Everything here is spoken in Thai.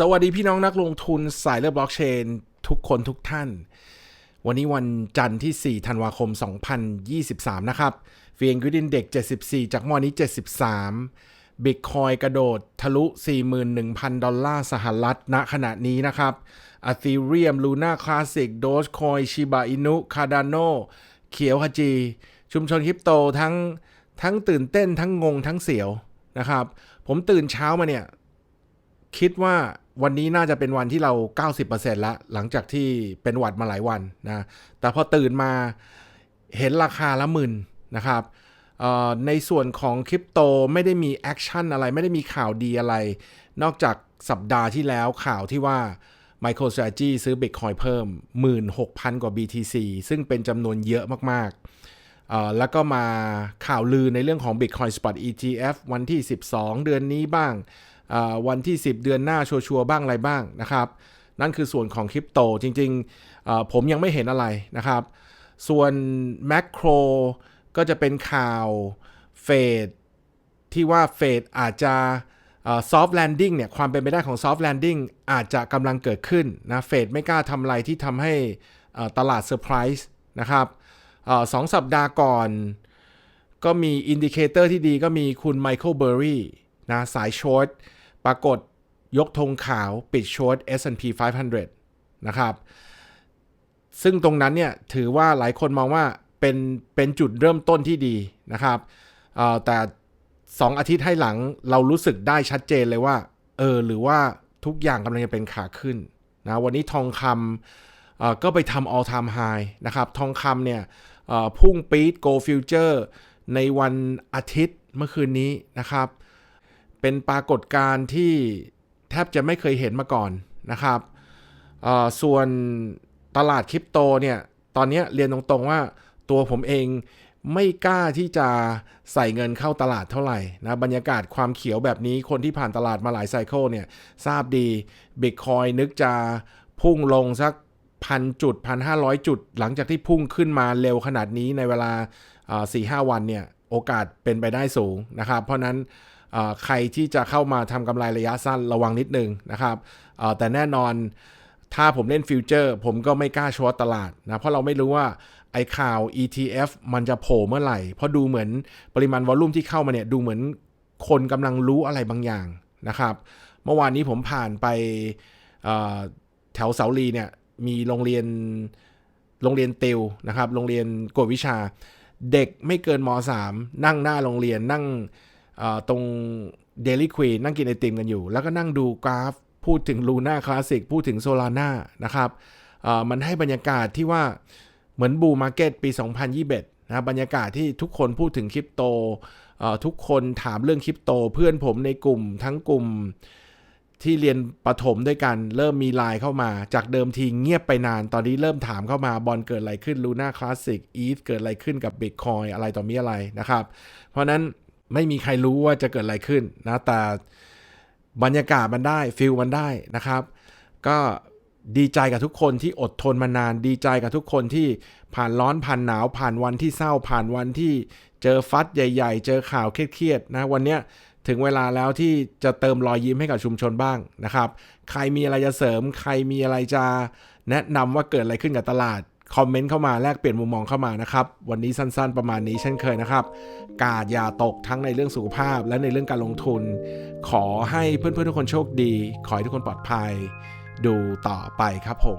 สวัสดีพี่น้องนักลงทุนสายเลือดบล็อกเชน ทุกคนทุกท่าน วันนี้วันจันทร์ที่ 4 ธันวาคม 2023 นะครับเฟียงกุดินเด็ก 74 จากมอนี้ 73 บิตคอยกระโดดทะลุ 41,000 ดอลลาร์สหรัฐณขณะนี้นะครับอ t ีเรียมลูน่าคลาสสิกโดจคอยชิบะอินุคาร์ดานโนเขียวฮจี ชุมชนคริปโตทั้งทั้งตื่นเต้นทั้งงงทั้งเสียวนะครับ ผมตื่นเช้ามาเนี่ยคิดว่า วันนี้น่าจะเป็นวันที่เรา 90%แล้ว หลังจากที่เป็นหวัดมาหลายวันนะ แต่พอตื่นมาเห็นราคาละหมื่นนะครับในส่วนของคริปโตไม่ได้มีแอคชั่นอะไร ไม่ได้มีข่าวดีอะไร นอกจากสัปดาห์ที่แล้วข่าวที่ว่า MicroStrategy ซื้อ Bitcoin เพิ่ม 16,000 กว่า BTC ซึ่งเป็นจำนวนเยอะมากๆ แล้วก็มาข่าวลือในเรื่องของ Bitcoin Spot ETF วันที่ 12 เดือนนี้บ้าง วันที่ 10 เดือนหน้าชัวร์ๆบ้างอะไรบ้างนะครับ นั่นคือส่วนของคริปโตจริงๆ ผมยังไม่เห็นอะไรนะครับ ส่วนแม c โครก็จะเป็นข่าวเฟดที่ว่าเฟดอาจจะซอฟต์แลนดิ้งเนี่ยความเป็นไปได้ของซอฟต์แลนดิ้งอาจจะกำลังเกิดขึ้นนะเฟดไม่กล้าทำอะไรที่ทำให้ตลาดเซอร์ไพรส์นะครับอสองสัปดาห์ก่อน ก็มีอินดิเคเตอร์ที่ดีก็มีคุณไมเคิลเบอร์รี่นะสายช็อต ปรากฏยกธงขาวปิดช็อต S&P 500 นะครับ ซึ่งตรงนั้นเนี่ยถือว่าหลายคนมองว่าเป็นเป็นจุดเริ่มต้นที่ดีนะครับแต่ 2 อาทิตย์ให้หลังเรารู้สึกได้ชัดเจนเลยว่า เออ หรือว่าทุกอย่างกำลังจะเป็นขาขึ้นนะวันนี้ทองคำก็ไปทำ all time high นะครับ ทองคำเนี่ยพุ่งปี๊ด go future ในวันอาทิตย์เมื่อคืนนี้นะครับ เป็นปรากฏการณ์ที่แทบจะไม่เคยเห็นมาก่อนนะครับส่วนตลาดคริปโตเนี่ยตอนนี้เรียนตรงๆว่าตัวผมเองไม่กล้าที่จะใส่เงินเข้าตลาดเท่าไหร่นะบรรยากาศความเขียวแบบนี้คนที่ผ่านตลาดมาหลายไซเคิลเนี่ยทราบดีบิตคอยนึกจะพุ่งลงสักพันจุดพันห้าร้อยจุด หลังจากที่พุ่งขึ้นมาเร็วขนาดนี้ในเวลาสี่ห้าวันเนี่ยโอกาสเป็นไปได้สูงนะครับ เพราะนั้น ใครที่จะเข้ามาทำกำไรระยะสั้นระวังนิดนึงนะครับแต่แน่นอนถ้าผมเล่นฟิวเจอร์ผมก็ไม่กล้าช็อตตลาดนะเพราะเราไม่รู้ว่าไอ้ข่าว ETF มันจะโผล่เมื่อไหร่ เพราะดูเหมือนปริมาณวอลลุ่มที่เข้ามาเนี่ยดูเหมือนคนกำลังรู้อะไรบางอย่างนะครับ เมื่อวานนี้ผมผ่านไปแถวเสาลีเนี่ยมีโรงเรียนโรงเรียนติวนะครับ โรงเรียนกวดวิชา เด็กไม่เกินม .3 นั่งหน้าโรงเรียนนั่ง ตรง Daily Queen นั่งกินไอติมกันอยู่ แล้วก็นั่งดูกราฟ พูดถึง Luna Classic พูดถึง Solana นะครับมันให้บรรยากาศที่ว่าเหมือนบูมาร์เก็ตปี 2021นะบรรยากาศที่ทุกคนพูดถึงคริปโตทุกคนถามเรื่องคริปโต เพื่อนผมในกลุ่มทั้งกลุ่มที่เรียนประถมด้วยกัน เริ่มมีไลน์เข้ามา จากเดิมทีเงียบไปนาน ตอนนี้เริ่มถามเข้ามาบอลเกิดอะไรขึ้น Luna Classic ETH เกิดอะไรขึ้นกับ Bitcoin อะไรต่อมีอะไรนะครับ เพราะนั้น ไม่มีใครรู้ว่าจะเกิดอะไรขึ้นนะแต่บรรยากาศมันได้ฟิลมันได้นะครับ ก็ดีใจกับทุกคนที่อดทนมานาน ดีใจกับทุกคนที่ผ่านร้อนผ่านหนาว ผ่านวันที่เศร้า ผ่านวันที่เจอฟัดใหญ่ ๆ เจอข่าวเครียดๆนะวันเนี้ยถึงเวลาแล้วที่จะเติมรอยยิ้มให้กับชุมชนบ้างนะครับ ใครมีอะไรจะเสริม ใครมีอะไรจะแนะนำว่าเกิดอะไรขึ้นกับตลาด คอมเมนต์เข้ามาแลกเปลี่ยนมุมมองเข้ามานะครับ วันนี้สั้นๆประมาณนี้เช่นเคยนะครับ กาดอย่าตกทั้งในเรื่องสุขภาพและในเรื่องการลงทุน ขอให้เพื่อนๆทุกคนโชคดี ขอให้ทุกคนปลอดภัย ดูต่อไปครับผม